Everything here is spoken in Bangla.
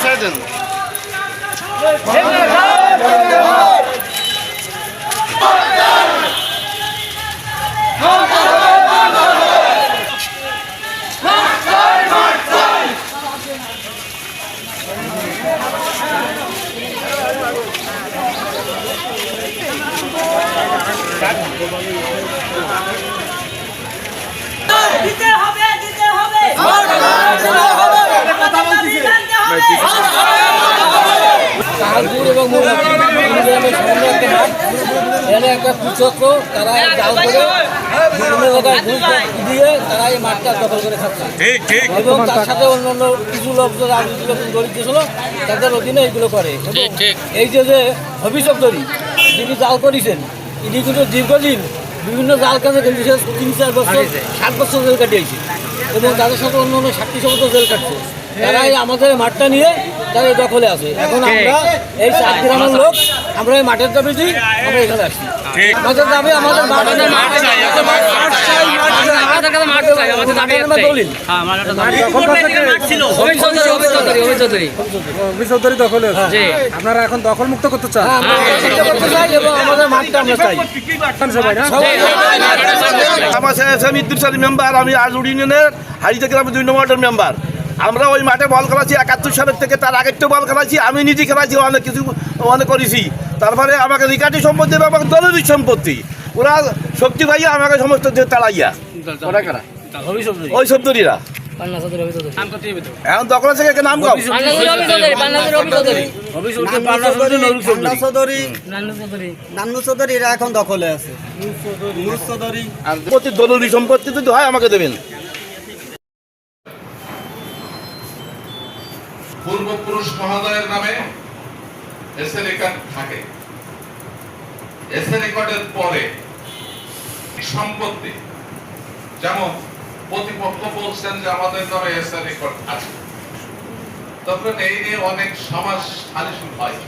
Sergeant. দিতে হবে দিতে হবে। জানতে হবে কাহারপুর এবং মোড়াপুর ইউনিয়নের সামনে একটা মাঠ এখানে একটা কুচক্র তারা জাল করে বিভিন্ন জায়গায় ঘুষ দিয়ে তারা এই মাঠটা দখল করে খাচ্ছে। এবং তার সাথে অন্যান্য কিছু আর কিছু লোকজন জড়িত ছিল তাদের অধীনে এইগুলো করে। এই যে যে ভবিষ্যৎ ধরি যিনি জাল করেছেন ইনি কিন্তু দীর্ঘদিন বিভিন্ন জাল কাজে বিশেষ তিন চার বছর সাত বছর জেল কাটিয়েছে এবং তাদের সাথে অন্য অন্য ষাটটি শত জেল কাটছে। তারা এই আমাদের মাঠটা নিয়ে তারা এই দখলে আছে। এখন আমরা এই চার গ্রামের লোক আমরা এই মাঠের দাবি দিই আমরা এখানে আসি আমাদের দাবি আমাদের মাঠ মাঠ চাই মাঠ চৌধুরী দখলে আছে। আপনারা এখন দখল মুক্ত করতে চান? হ্যাঁ, আমরা করতে চাই এবং আমাদের মাঠটা আমরা চাই। সবাই না আমার আমি মেম্বার আমি আজুর ইউনিয়নের হারিতে গ্রামের দুই নম্বর মেম্বার। আমরা ওই মাঠে বল খেলাছি একাত্তর সালের থেকে তার আগের তো বল খেলাছি আমি নিজে খেলাছি অনেক কিছু অনেক করেছি। তারপরে আমাকে রিকার্ডি সম্পত্তি এবং আমাকে দলেরই সম্পত্তি। ওরা শক্তি ভাইয়া আমাকে সমস্ত দিয়ে তাড়াইয়া। কারা? ওই এখন থেকে একটা নাম চৌধুরী। নান্নু চৌধুরী এরা এখন দখলে আছে। আর সম্পত্তি যদি হয় আমাকে দেবেন। পূর্বপুরুষ মহোদয়ের নামে এসএ রেকর্ড থাকে। এসএ রেকর্ডের পরে সম্পত্তি যেমন প্রতিপক্ষ বলছেন যে আমাদের নামে এসআর রেকর্ড আছে। তখন এই নিয়ে অনেক সমাজ সালিশ হয়